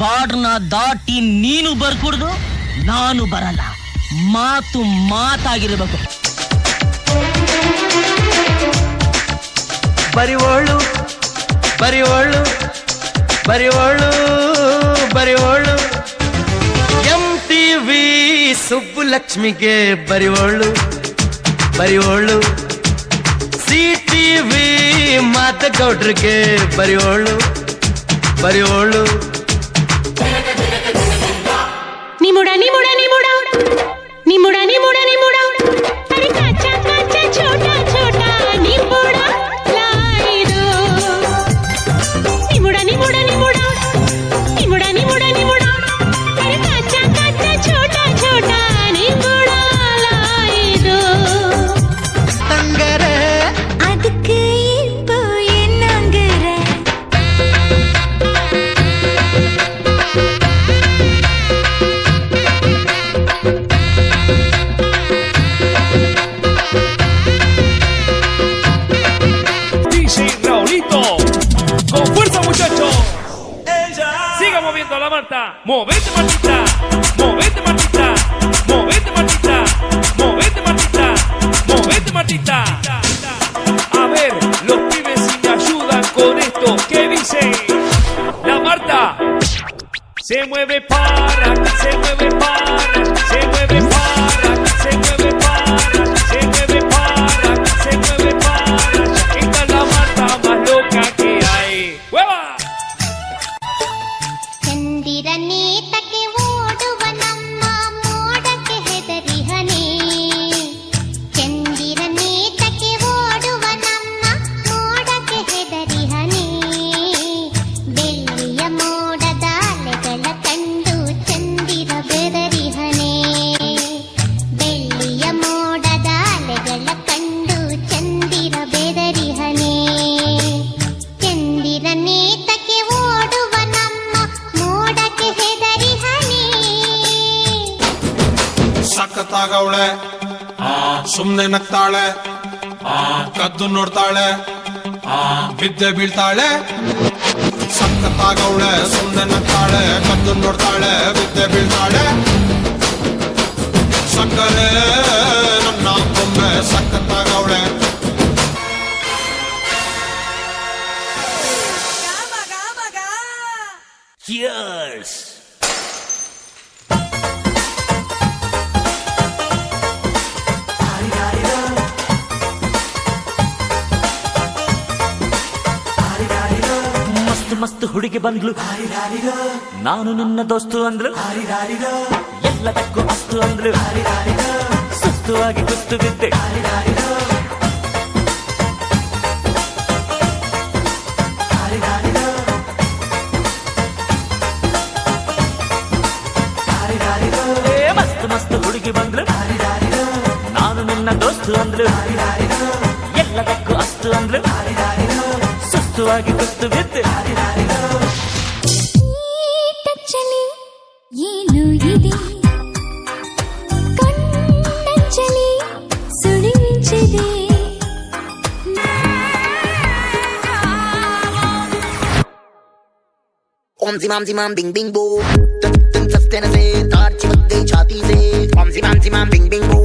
ಬಾರ್ಡ್ನ ದಾಟಿ ನೀನು ಬರ್ಕೂಡ್ದು, ನಾನು ಬರಲ್ಲ. ಮಾತು ಮಾತಾಗಿರ್ಬೇಕು. ಬರಿವೋಳು ಬರಿವೋಳು ಬರಿವೋಳು ಬರಿವೋಳು. ಎಂ ಟಿ ವಿ ಸುಬ್ಬುಲಕ್ಷ್ಮಿಗೆ ಬರಿವೋಳು ಬರಿವೋಳು. ಸಿ ಟಿ ವಿ ಮಾತಗೌಡ್ರಿಗೆ ಬರಿವೋಳು ಬರಿವೋಳು. Siga moviendo a la Marta. Movete, Martita. Movete, Martita. Movete, Martita. Movete, Martita. Movete, Martita. A ver, los pibes si me ayudan con esto. ¿Qué dice? La Marta. Se mueve para, se mueve para, se mueve para, ಸಖತ್ತಾಗವಳೆ ಆ ಸುಮ್ನೆ ನಗ್ತಾಳೆ ಆ ಕದ್ದು ನೋಡ್ತಾಳೆ ಆ ಬಿದ್ದೆ ಬೀಳ್ತಾಳೆ ಸಖತ್ತಾಗವಳೆ ಸುಮ್ನೆ ನಗ್ತಾಳೆ ಕದ್ದು ನೋಡ್ತಾಳೆ ಬಿದ್ದೆ ಬೀಳ್ತಾಳೆ ಸಕ್ಕರೆ ನನ್ನ ಬೊಮ್ಮೆ ಸಖತ್ತಾಗವಳೆ ಮಸ್ತ್ ಹುಡುಗಿ ಬಂದ್ಲು. ನಾನು ನಿನ್ನ ದೋಸ್ತು ಅಂದ್ರು. ಎಲ್ಲದಕ್ಕೂ ಅಸ್ತು ಅಂದ್ರು. ಸುಸ್ತುವಾಗಿ ಕುಸ್ತು ಬಿದ್ದೆ. ಮಸ್ತ್ ಮಸ್ತ್ ಹುಡುಗಿ ಬಂದ್ಲು ನಾನು ನಿನ್ನ ದೋಸ್ತು ಅಂದ್ರು. ಎಲ್ಲದಕ್ಕೂ ಅಸ್ತು ಅಂದ್ರು. ಸುಸ್ತುವಾಗಿ ಕುಸ್ತು ಬಿದ್ದೆ. ओम जिमाम जिमाम बिंग बिंग बो तन तन सस्ते से तार चिपक गई छाती से ओम जिमाम जिमाम बिंग बिंग बो